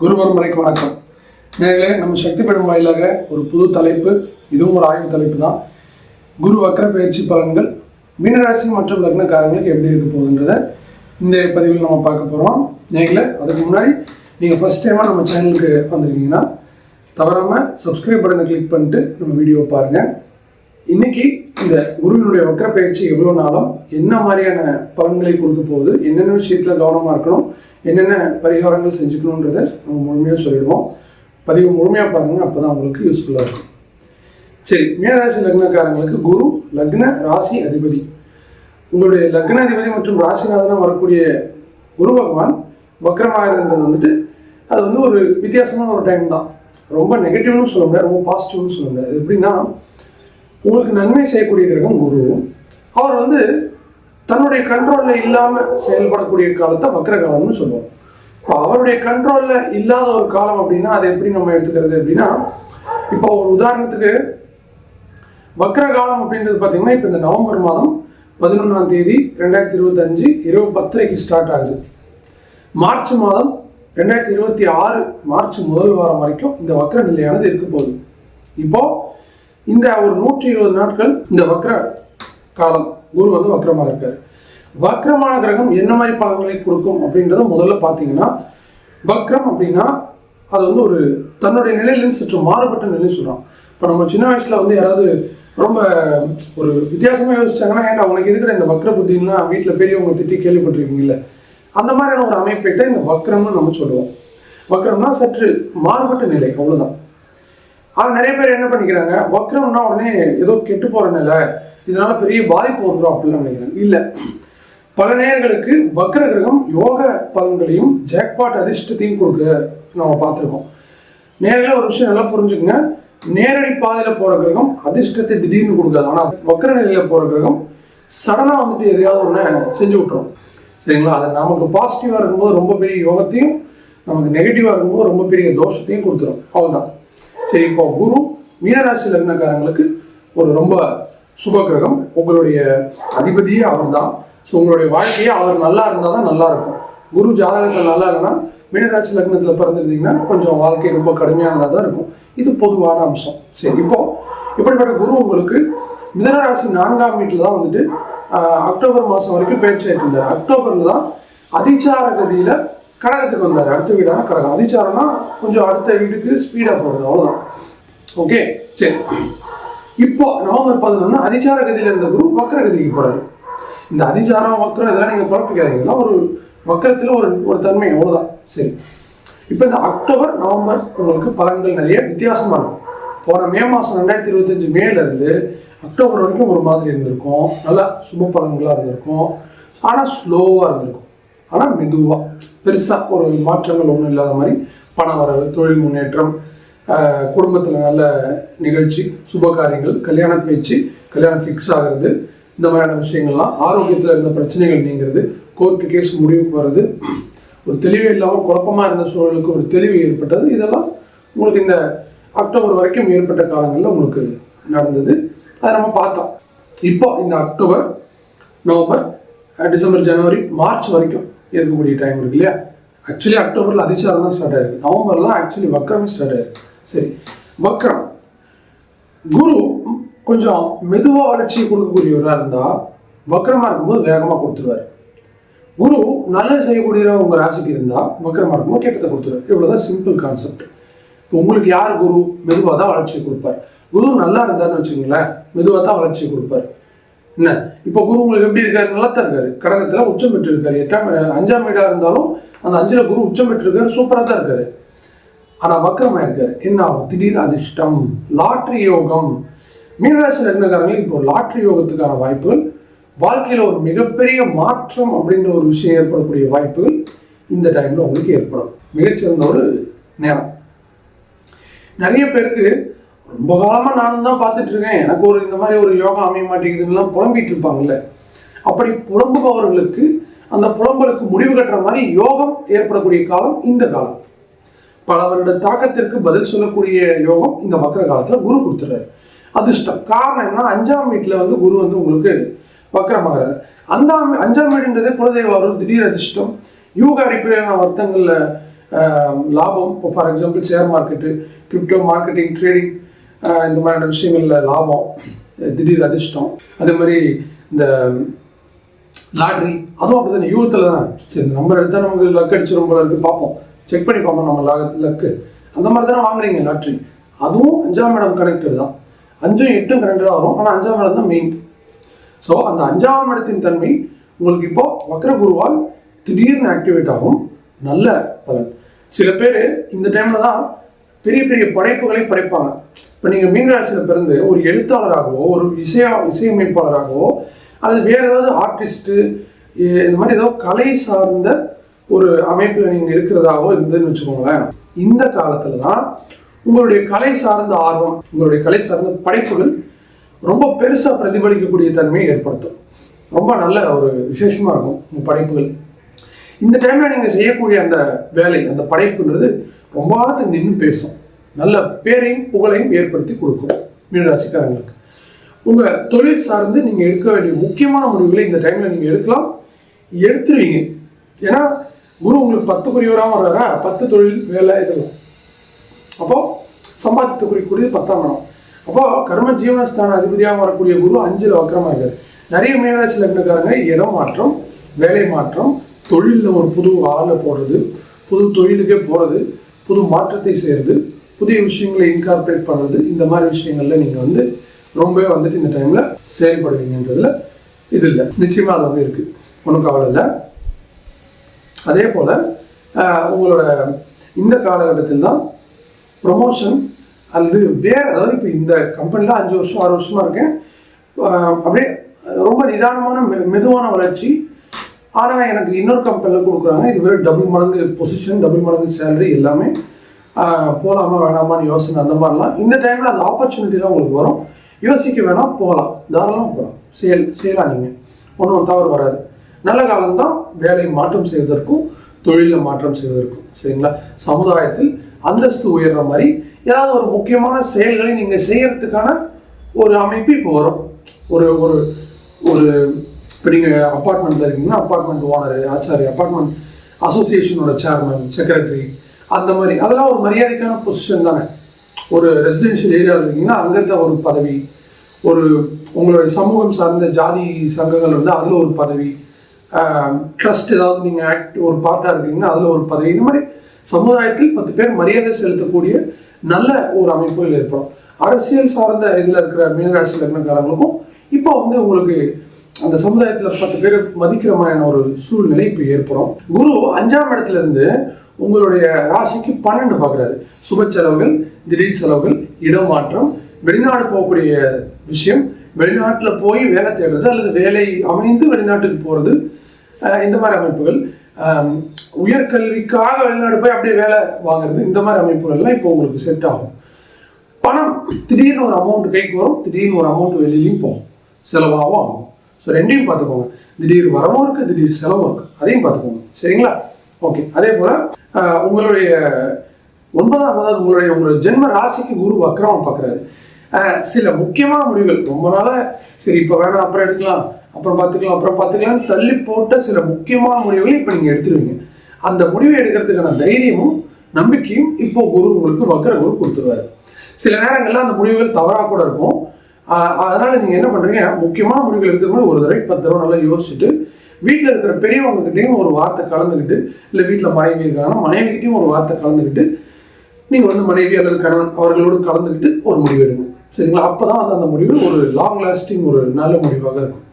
குரு பரம்பரைக்கு வணக்கம். நேர்களே நம்ம சக்தி படம் வாயிலாக ஒரு புது தலைப்பு இதுவும் ஒரு ஆய்வு தலைப்பு தான். குரு வக்கர பயிற்சி பலன்கள் மீனராசி மற்றும் லக்னக்காரங்களுக்கு எப்படி இருக்க போகுதுன்றத இந்த பதிவில் நம்ம பார்க்க போகிறோம் நேர்களே அதுக்கு முன்னாடி நீங்கள் ஃபஸ்ட் டைமாக நம்ம சேனலுக்கு வந்திருக்கீங்கன்னா தவறாமல் சப்ஸ்கிரைப் பட்டனை கிளிக் பண்ணிட்டு நம்ம வீடியோ பாருங்கள் இன்னைக்கு இந்த குருவினுடைய வக்கர பயிற்சி எவ்வளோ நாளும் என்ன மாதிரியான பலன்களை கொடுக்க போகுது என்னென்ன விஷயத்தில் கவனமாக இருக்கணும் என்னென்ன பரிகாரங்கள் செஞ்சுக்கணுன்றதை நம்ம முழுமையாக சொல்லிடுவோம். பதிவு முழுமையாக பாருங்கள் அப்போ தான் உங்களுக்கு யூஸ்ஃபுல்லாக இருக்கும். சரி மீனராசி லக்னக்காரங்களுக்கு குரு லக்ன ராசி அதிபதி. உங்களுடைய லக்ன அதிபதி மற்றும் ராசிநாதனாக வரக்கூடிய குரு பகவான் வக்கரமாகிறதுன்றது வந்துட்டு அது வந்து ஒரு வித்தியாசமான ஒரு டைம் தான். ரொம்ப நெகட்டிவ்னு சொல்ல முடியாது ரொம்ப பாசிட்டிவ்னு சொல்ல முடியாது. எப்படின்னா உங்களுக்கு நன்மை செய்யக்கூடிய கிரகம் குரு. அவர் வந்து தன்னுடைய கண்ட்ரோலில் இல்லாமல் செயல்படக்கூடிய காலத்தை வக்கர காலம்னு சொல்லுவோம் இப்போ அவருடைய கண்ட்ரோலில் இல்லாத ஒரு காலம் அப்படின்னா அதை எப்படி நம்ம எடுத்துக்கிறது அப்படின்னா இப்போ ஒரு உதாரணத்துக்கு வக்கர காலம் அப்படின்றது பார்த்தீங்கன்னா இப்போ இந்த நவம்பர் மாதம் பதினொன்றாம் தேதி ரெண்டாயிரத்தி இருபத்தஞ்சு இரவு பத்தரைக்கு ஸ்டார்ட் ஆகுது. மார்ச் மாதம் ரெண்டாயிரத்தி இருபத்தி ஆறு மார்ச் முதல் வாரம் வரைக்கும் இந்த வக்கர நிலையானது இருக்க போகுது. இப்போ இந்த ஒரு நூற்றி இருபது நாட்கள் இந்த வக்ர காலம் குரு வந்து வக்ரமாக இருக்காரு. வக்ரமான கிரகம் என்ன மாதிரி பலன்களை கொடுக்கும் அப்படின்றத முதல்ல பார்த்தீங்கன்னா வக்ரம் அப்படின்னா அது வந்து ஒரு தன்னுடைய நிலையிலேருந்து சற்று மாறுபட்ட நிலை சொல்கிறோம் இப்போ நம்ம சின்ன வயசில் வந்து யாராவது ரொம்ப ஒரு வித்தியாசமாக யோசிச்சாங்கன்னா ஏன்டா உனக்கு எதுக்குடா இந்த வக்ர புத்தின்லாம் வீட்டில் பெரியவங்க திட்டி கேள்விப்பட்டிருக்கீங்கல்ல? அந்த மாதிரியான ஒரு அமைப்பை தான் இந்த வக்ரம்னு நம்ம சொல்லுவோம். வக்ரம்னா சற்று மாறுபட்ட நிலை அவ்வளோதான் ஆனால் நிறைய பேர் என்ன பண்ணிக்கிறாங்க? வக்ரம்னா உடனே ஏதோ கெட்டு போகிற நிலை இதனால பெரிய பாதிப்பு வந்துடும் அப்படிலாம் நினைக்கிறாங்க. இல்லை. பல நேர்களுக்கு வக்ர கிரகம் யோக பலன்களையும் ஜாக்பாட் அதிர்ஷ்டத்தையும் கொடுக்க. நம்ம பார்த்துருக்கோம். நேரில் ஒரு விஷயம் நல்லா புரிஞ்சுக்கங்க. நேரடி பாதையில் போகிற கிரகம் அதிர்ஷ்டத்தை திடீர்னு கொடுக்காது. ஆனால் வக்ர நிலையில் போகிற கிரகம் சடனாக வந்துட்டு எதையாவது ஒன்று செஞ்சு விட்டுரும். சரிங்களா? அது நமக்கு பாசிட்டிவாக இருக்கும்போது ரொம்ப பெரிய யோகத்தையும் நமக்கு நெகட்டிவாக இருக்கும்போது ரொம்ப பெரிய தோஷத்தையும் கொடுத்துரும். அவ்வளோதான் சரி இப்போ குரு மீனராசி லக்னக்காரங்களுக்கு ஒரு ரொம்ப சுப கிரகம் உங்களுடைய அதிபதியே அவர் தான் ஸோ உங்களுடைய வாழ்க்கையே அவர் நல்லா இருந்தால் தான் நல்லா இருக்கும். குரு ஜாதகத்தில் நல்லா இல்லைன்னா மீனராசி லக்னத்தில் பிறந்திருந்தீங்கன்னா கொஞ்சம் வாழ்க்கை ரொம்ப கடுமையானதாக தான் இருக்கும். இது பொதுவான அம்சம். சரி இப்போ இப்படிப்பட்ட குரு உங்களுக்கு மிதனராசி நான்காம் வீட்டில் தான் வந்துட்டு அக்டோபர் மாதம் வரைக்கும் பேச்சு ஆகிட்டு இருந்தார். அக்டோபரில் தான் அதிச்சார கதியில் கடகத்துக்கு வந்தார். அடுத்த வீடான கடகம் அதிச்சாரம்னா கொஞ்சம் அடுத்த வீட்டுக்கு ஸ்பீடாக போகிறது அவ்வளோதான் ஓகே சரி. இப்போ நவம்பர் பதினொன்று அதிச்சார கதியில் இருந்த குரு வக்கர கதிக்கு போகிறாரு இந்த அதிச்சாரம் வக்கரம் இதெல்லாம் நீங்கள் குழப்பிக்காதீங்க. இதெல்லாம் ஒரு வக்கரத்தில் ஒரு ஒரு தன்மை. அவ்வளோதான் சரி. இப்போ இந்த அக்டோபர் நவம்பர் உங்களுக்கு பலன்கள் நிறைய வித்தியாசமாக இருக்கும். போன மே மாதம் ரெண்டாயிரத்தி இருபத்தஞ்சு மேலேருந்து அக்டோபர் வரைக்கும் ஒரு மாதிரி இருந்திருக்கும். நல்லா சுப பலன்களாக இருந்திருக்கும். ஆனால் ஸ்லோவாக இருந்திருக்கும். ஆனால் மெதுவாக பெருசாக ஒரு மாற்றங்கள் ஒன்றும் இல்லாத மாதிரி பண வரவு தொழில் முன்னேற்றம் குடும்பத்தில் நல்ல நிகழ்ச்சி சுப காரியங்கள் கல்யாண பேச்சு கல்யாணம் ஃபிக்ஸ் ஆகிறது இந்த மாதிரியான விஷயங்கள்லாம் ஆரோக்கியத்தில் இருந்த பிரச்சனைகள் நீங்கிறது கோர்ட்டு கேஸ் முடிவுக்கு வர்றது ஒரு தெளிவே இல்லாமல் குழப்பமாக இருந்த சூழலுக்கு ஒரு தெளிவு ஏற்பட்டது. இதெல்லாம் உங்களுக்கு இந்த அக்டோபர் வரைக்கும் ஏற்பட்ட காலங்களில் உங்களுக்கு நடந்தது. அதை நம்ம பார்த்தோம். இப்போ இந்த October November December January March வரைக்கும் இருக்கக்கூடிய டைம் இருக்கு இல்லையா? ஆக்சுவலி அக்டோபரில் அதிசாரம் தான் ஸ்டார்ட் ஆயிருக்கு. நவம்பர்லாம் ஆக்சுவலி வக்கரமே ஸ்டார்ட் ஆயிருக்கு. சரி வக்ரம். குரு கொஞ்சம் மெதுவாக வளர்ச்சியை கொடுக்கக்கூடியவராக இருந்தால் வக்கரமாக இருக்கும்போது வேகமாக கொடுத்துருவாரு. குரு நல்லது செய்யக்கூடிய உங்கள் ராசிக்கு இருந்தால் வக்கரமாக இருக்கும்போது கெட்டதை கொடுத்துருவார். இவ்வளோதான் சிம்பிள் கான்செப்ட் இப்போ உங்களுக்கு யார் குரு? மெதுவாக தான் வளர்ச்சியை கொடுப்பார். குரு நல்லா இருந்தாருன்னு வச்சுக்கோங்களேன் மெதுவாக தான் வளர்ச்சியை கொடுப்பார். என்ன? இப்போ குரு உங்களுக்கு எப்படி இருக்காரு நல்லா தான் இருக்காரு கடகத்தில் உச்சம் பெற்றிருக்காரு. எட்டாம் அஞ்சாம் வீடாக இருந்தாலும் அந்த அஞ்சில் குரு உச்சம் பெற்றிருக்காரு சூப்பராக தான் இருக்காரு. ஆனால் வக்கரமாக இருக்காரு. என்ன ஆகும்? திடீர் அதிர்ஷ்டம் லாட்ரி யோகம். மீனராசி லக்னக்காரங்களுக்கு இப்போ லாட்ரி யோகத்துக்கான வாய்ப்புகள் வாழ்க்கையில் ஒரு மிகப்பெரிய மாற்றம் அப்படின்ற ஒரு விஷயம் ஏற்படக்கூடிய வாய்ப்புகள் இந்த டைமில் உங்களுக்கு ஏற்படும். மிகச்சிறந்த ஒரு நேரம். நிறைய பேருக்கு ரொம்ப காலமாக நானும் தான் பார்த்துட்டு இருக்கேன். எனக்கு ஒரு இந்த மாதிரி ஒரு யோகா அமைய மாட்டேங்குதுன்னுலாம் புலம்பிட்டு இருப்பாங்கல்ல. அப்படி புலம்புபவர்களுக்கு அந்த புலம்பலுக்கு முடிவு கட்டுற மாதிரி யோகம் ஏற்படக்கூடிய காலம் இந்த காலம். பல வருட தாக்கத்திற்கு பதில் சொல்லக்கூடிய யோகம் இந்த வக்கர காலத்தில் குரு கொடுத்துறாரு. அதிர்ஷ்டம். காரணம் என்ன அஞ்சாம் வீட்டில் வந்து குரு வந்து உங்களுக்கு வக்கரமாகிறார். அந்த அஞ்சாம் வீடுன்றது குலதெய்வ அருள் திடீர் அதிர்ஷ்டம் யூக அடிப்படையிலான வர்த்தங்களில் லாபம். இப்போ for example share market crypto marketing trading இந்த மாதிரியான விஷயங்களில் லாபம் திடீர் அதிர்ஷ்டம் அதே மாதிரி இந்த லாட்ரி அதுவும் அப்படி தானே யூகத்தில் தான். சரி இந்த நம்பர் எடுத்தால் நமக்கு லக் அடிச்சு போல இருக்குது பார்ப்போம். செக் பண்ணி பார்ப்போம் நம்ம லாக லக்கு அந்த மாதிரி தானே வாங்குறீங்க லாட்ரி. அதுவும் அஞ்சாம் இடம் கனெக்டட் தான். அஞ்சும் எட்டும் கனெக்டடாக வரும் ஆனால் அஞ்சாம் இடம் தான் மெயின் ஸோ அந்த அஞ்சாம் இடத்தின் தன்மை உங்களுக்கு இப்போ வக்ர குருவால் திடீர்னு ஆக்டிவேட் ஆகும். நல்ல பலன். சில பேர் இந்த டைமில் தான் பெரிய பெரிய படைப்புகளை படைப்பாங்க. இப்போ நீங்கள் மீனராசியில் பிறந்து ஒரு எழுத்தாளராகவோ ஒரு இசையா இசையமைப்பாளராகவோ அல்லது வேறு ஏதாவது ஆர்டிஸ்ட்டு இந்த மாதிரி ஏதோ கலை சார்ந்த ஒரு அமைப்பில் நீங்கள் இருக்கிறதாகவோ இருந்ததுன்னு வச்சுக்கோங்களேன். இந்த காலத்தில் தான் உங்களுடைய கலை சார்ந்த ஆர்வம் உங்களுடைய கலை சார்ந்த படைப்புகள் ரொம்ப பெருசாக பிரதிபலிக்கக்கூடிய தன்மையை ஏற்படுத்தும். ரொம்ப நல்ல ஒரு விசேஷமாக இருக்கும் உங்கள் படைப்புகள். இந்த டைமில் நீங்கள் செய்யக்கூடிய அந்த வேலை அந்த படைப்புன்றது ரொம்ப காலத்துக்கு நின்று பேசும். நல்ல பேரையும் புகழையும் ஏற்படுத்தி கொடுக்கும் மீனராசிக்காரங்களுக்கு. உங்கள் தொழில் சார்ந்து நீங்கள் எடுக்க வேண்டிய முக்கியமான முடிவுகளை இந்த டைமில் நீங்கள் எடுக்கலாம். எடுத்துருவீங்க. ஏன்னா குரு உங்களுக்கு பத்து குறிவராக வர்றாரா? பத்து தொழில் வேலை இதெல்லாம். அப்போது சம்பாத்தியத்தை குறிக்கக்கூடியது பத்தாம் இடம். அப்போது கர்ம ஜீவனஸ்தான அதிபதியாக வரக்கூடிய குரு அஞ்சில் வக்கரமாக இருக்காது நிறைய மீனராசி லக்னக்காரங்க இடம் மாற்றம் வேலை மாற்றம் தொழிலில் ஒரு புது ஆளை போடுறது புது தொழிலுக்கே போகிறது புது மாற்றத்தை செய்கிறது புதிய விஷயங்களை இன்கார்பரேட் பண்ணுறது இந்த மாதிரி விஷயங்களில் நீங்கள் வந்து ரொம்பவே வந்துட்டு இந்த டைமில் செயல்படுவீங்கன்றதுல இது இல்லை. நிச்சயமாக அது வந்து இருக்குது ஒன்றும் கவலை இல்லை. அதே போல் உங்களோட இந்த காலகட்டத்தில் தான் ப்ரொமோஷன் அல்லது வேறு அதாவது இப்போ இந்த கம்பெனியில் அஞ்சு வருஷம் ஆறு வருஷமாக இருக்கேன். அப்படியே ரொம்ப நிதானமான மெ மெதுவான வளர்ச்சி. ஆனால் எனக்கு இன்னொரு கம்பெனியில் கொடுக்குறாங்க. இது வெறும் டபுள் மடங்கு பொசிஷன் டபுள் மடங்கு சேலரி எல்லாமே. போகலாமா வேணாமான்னு யோசனை அந்த மாதிரிலாம். இந்த டைமில் அந்த ஆப்பர்ச்சுனிட்டிலாம் உங்களுக்கு வரும். யோசிக்க வேணாம் போகலாம். தாராளமாக போகலாம். செயல் செய்யலாம் நீங்கள் ஒன்றும் தவறு வராது. நல்ல காலம்தான் வேலையை மாற்றம் செய்வதற்கும் தொழிலில் மாற்றம் செய்வதற்கும். சரிங்களா? சமுதாயத்தில் அந்தஸ்து உயர்ற மாதிரி ஏதாவது ஒரு முக்கியமான செயல்களை நீங்கள் செய்யறதுக்கான ஒரு அமைப்பு இப்போ வரும். ஒரு ஒரு ஒரு இப்போ நீங்கள் அப்பார்ட்மெண்ட்டில் இருக்கீங்கன்னா அப்பார்ட்மெண்ட் ஓனர் ஆச்சாரி அப்பார்ட்மெண்ட் அசோசியேஷனோட சேர்மன் செக்ரட்டரி அந்த மாதிரி. அதெல்லாம் ஒரு மரியாதைக்கான பொசிஷன் தானே. ஒரு ரெசிடென்ஷியல் ஏரியாவில் இருக்கீங்கன்னா அங்கிருந்த ஒரு பதவி. ஒரு உங்களுடைய சமூகம் சார்ந்த ஜாதி சங்கங்கள் வந்து அதில் ஒரு பதவி. ட்ரஸ்ட் ஏதாவது நீங்கள் ஆக்ட் ஒரு பார்ட்டாக இருக்கீங்கன்னா அதில் ஒரு பதவி. இந்த மாதிரி சமுதாயத்தில் பத்து பேர் மரியாதை செலுத்தக்கூடிய நல்ல ஒரு அமைப்புகள் ஏற்படும். அரசியல் சார்ந்த இதில் இருக்கிற மீனராசி லக்னக்காரங்களுக்கும் இப்போ வந்து உங்களுக்கு அந்த சமுதாயத்தில் பத்து பேர் மதிக்கிற மாதிரியான ஒரு சூழ்நிலை இப்போ ஏற்படும். குரு அஞ்சாம் இடத்துல இருந்து உங்களுடைய ராசிக்கு பன்னெண்டு பார்க்குறாரு. சுப செலவுகள் திடீர் செலவுகள் இடமாற்றம் வெளிநாடு போகக்கூடிய விஷயம். வெளிநாட்டில் போய் வேலை தேடுறது அல்லது வேலை அமைந்து வெளிநாட்டுக்கு போகிறது இந்த மாதிரி அமைப்புகள். உயர்கல்விக்காக வெளிநாடு போய் அப்படியே வேலை வாங்குறது இந்த மாதிரி அமைப்புகள்லாம் இப்போ உங்களுக்கு செட் ஆகும். பணம் திடீர்னு ஒரு அமௌண்ட் கைக்கு வரும் திடீர்னு ஒரு அமௌண்ட் வெளியிலையும் போகும். செலவாகவும் ஆகும். ஸோ ரெண்டையும் பார்த்துக்கோங்க. திடீர் வரவும் இருக்குது திடீர் செலவும் இருக்குது அதையும் பார்த்துக்கோங்க. சரிங்களா? ஓகே அதே போல் உங்களுடைய ஒன்பதாம் அதாவது உங்களுடைய உங்களுடைய ஜென்ம ராசிக்கு குரு வக்கரமாக பார்க்குறாரு. சில முக்கியமான முடிவுகள். ரொம்ப நாளாக சரி இப்போ வேணாம் அப்புறம் எடுக்கலாம் அப்புறம் பார்த்துக்கலாம் அப்புறம் பார்த்துக்கலாம்னு தள்ளி போட்ட சில முக்கியமான முடிவுகளை இப்போ நீங்கள் எடுத்துருவீங்க. அந்த முடிவை எடுக்கிறதுக்கான தைரியமும் நம்பிக்கையும் இப்போ குரு உங்களுக்கு வக்கர குரு கொடுத்துருவாரு. சில நேரங்களில் அந்த முடிவுகள் தவறாக கூட இருக்கும். அதனால் நீங்கள் என்ன பண்ணுறீங்க முக்கியமான முடிவுகள் எடுக்கிறதுக்கு ஒரு தடவை பத்து தடவை நல்லா யோசிச்சுட்டு வீட்டில் இருக்கிற பெரியவங்ககிட்டையும் ஒரு வார்த்தை கலந்துக்கிட்டு இல்லை வீட்டில் மனைவி இருக்காங்கன்னா மனைவி ஒரு வார்த்தை கலந்துக்கிட்டு நீங்கள் வந்து மனைவி அல்லது கணவன் அவர்களோடு கலந்துக்கிட்டு ஒரு முடிவு எடுங்க. சரிங்களா? அப்போ தான் வந்து அந்த முடிவு ஒரு லாங் லாஸ்டிங் ஒரு நல்ல முடிவாக இருக்கும்.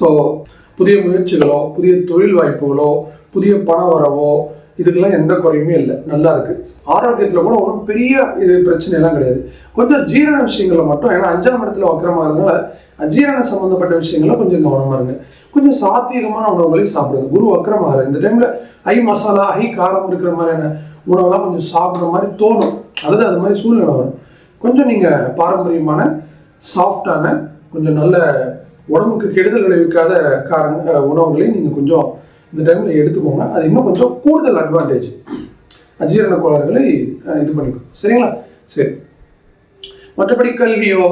ஸோ புதிய முயற்சிகளோ புதிய தொழில் வாய்ப்புகளோ புதிய பண வரவோ இதுக்கெல்லாம் எந்த குறையுமே இல்லை. நல்லா இருக்கு. ஆரோக்கியத்தில் கூட ஒன்றும் பெரிய இது பிரச்சனையெல்லாம் கிடையாது. கொஞ்சம் ஜீரண விஷயங்களில் மட்டும் ஏன்னா அஞ்சாம் இடத்துல வக்கரமாக இருந்தனால சம்மந்தப்பட்ட சம்பந்தப்பட்ட கொஞ்சம் கவனமாக இருங்க. கொஞ்சம் சாத்வீகமான உணவுகளையும் சாப்பிடுங்க. குரு வக்கரமாக இந்த டைமில் ஹை மசாலா ஹை காரம் இருக்கிற மாதிரியான உணவெல்லாம் கொஞ்சம் சாப்பிட்ற மாதிரி தோணும். அல்லது அது மாதிரி சூழ்நிலை வரும். கொஞ்சம் நீங்கள் பாரம்பரியமான சாஃப்டான கொஞ்சம் நல்ல உடம்புக்கு கெடுதல் விளைவிக்காத காரங்க உணவுகளையும் நீங்கள் கொஞ்சம் இந்த டைமில் எடுத்துக்கோங்க. அது இன்னும் கொஞ்சம் கூடுதல் அட்வான்டேஜ் அஜீரண கோளாறுகளை இது பண்ணிக்கும் சரிங்களா? சரி. மற்றபடி கல்வியோ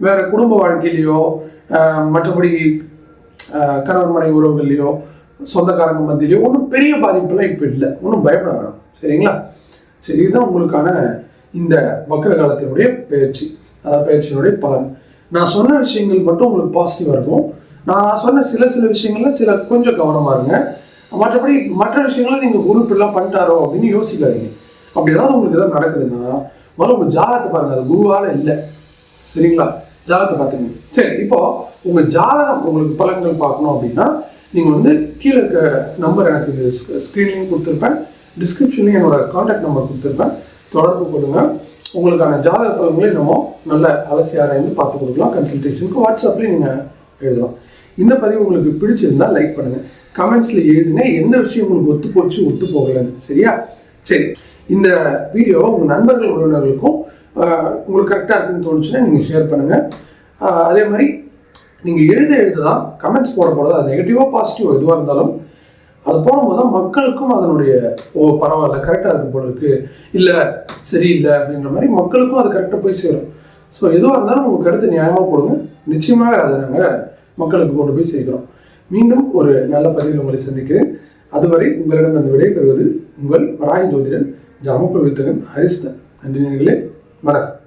வேற குடும்ப வாழ்க்கையிலையோ மற்றபடி அஹ், கணவன் மனைவி உறவுகள்லையோ சொந்தக்காரங்க மத்தியிலையோ ஒன்றும் பெரிய பாதிப்புலாம் இப்போ இல்லை. ஒன்றும் பயப்பட வேணும். சரிங்களா? சரி இதுதான் உங்களுக்கான இந்த வக்கர காலத்தினுடைய பயிற்சி. அதாவது பயிற்சியினுடைய பலன். நான் சொன்ன விஷயங்கள் மட்டும் உங்களுக்கு பாசிட்டிவாக இருக்கும். நான் சொன்ன சில சில விஷயங்கள்ல சில கொஞ்சம் கவனமாக இருங்க. மற்றபடி மற்ற விஷயங்களை நீங்கள் குரு இப்படிலாம் பண்ணிட்டாரோ அப்படின்னு யோசிக்காதீங்க. அப்படி ஏதாவது உங்களுக்கு ஏதாவது நடக்குதுன்னா முதல்ல உங்கள் ஜாதகத்தை பாருங்க. அது குருவால் இல்லை. சரிங்களா? ஜாதகத்தை பார்த்துக்கோங்க. சரி இப்போ உங்க ஜாதகம் உங்களுக்கு பலன்கள் பார்க்கணும் அப்படின்னா நீங்க வந்து கீழே இருக்க நம்பர் எனக்கு இது ஸ்க்ரீன்லையும் கொடுத்துருப்பேன். டிஸ்கிரிப்ஷன்லையும் என்னோட காண்டாக்ட் நம்பர் கொடுத்துருப்பேன். தொடர்பு கொடுங்க உங்களுக்கான ஜாதக பலன்களை நம்ம நல்ல அலசி ஆராய்ந்து பார்த்து கொடுக்கலாம். கன்சல்டேஷனுக்கு வாட்ஸ்அப்லேயும் நீங்கள் எழுதலாம். இந்த பதிவு உங்களுக்கு பிடிச்சிருந்தா லைக் பண்ணுங்க. கமெண்ட்ஸில் எழுதுங்க. எந்த விஷயம் உங்களுக்கு ஒத்து போச்சு ஒத்து போகலன்னு. சரியா? சரி. இந்த வீடியோவை உங்கள் நண்பர்கள் உறவினர்களுக்கும் உங்களுக்கு கரெக்டாக இருக்குன்னு தோணுச்சுன்னா நீங்கள் ஷேர் பண்ணுங்கள் அதே மாதிரி நீங்கள் எழுத எழுத தான் கமெண்ட்ஸ் போட போட அது நெகட்டிவாக பாசிட்டிவ் எதுவாக இருந்தாலும் அது போடும்போது தான் மக்களுக்கும் அதனுடைய ஓ பரவாயில்ல கரெக்டாக இருக்கும் போல இருக்குது இல்லை சரியில்லை அப்படின்ற மாதிரி மக்களுக்கும் அது கரெக்டாக போய் சேரும். ஸோ எதுவாக இருந்தாலும் உங்கள் கருத்து நியாயமாக போடுங்க. நிச்சயமாக அதை நாங்கள் மக்களுக்கு கொண்டு போய் சேர்க்கிறோம். மீண்டும் ஒரு நல்ல பதிவில் உங்களை சந்திக்கிறேன். அதுவரை உங்களிடம் அந்த விடை பெறுவது உங்கள் ராய ஜோதிடன் ஜாமக்குள் வித்தகன் ஹரிஸ்தன். நன்றி நேர்களே வணக்கம்.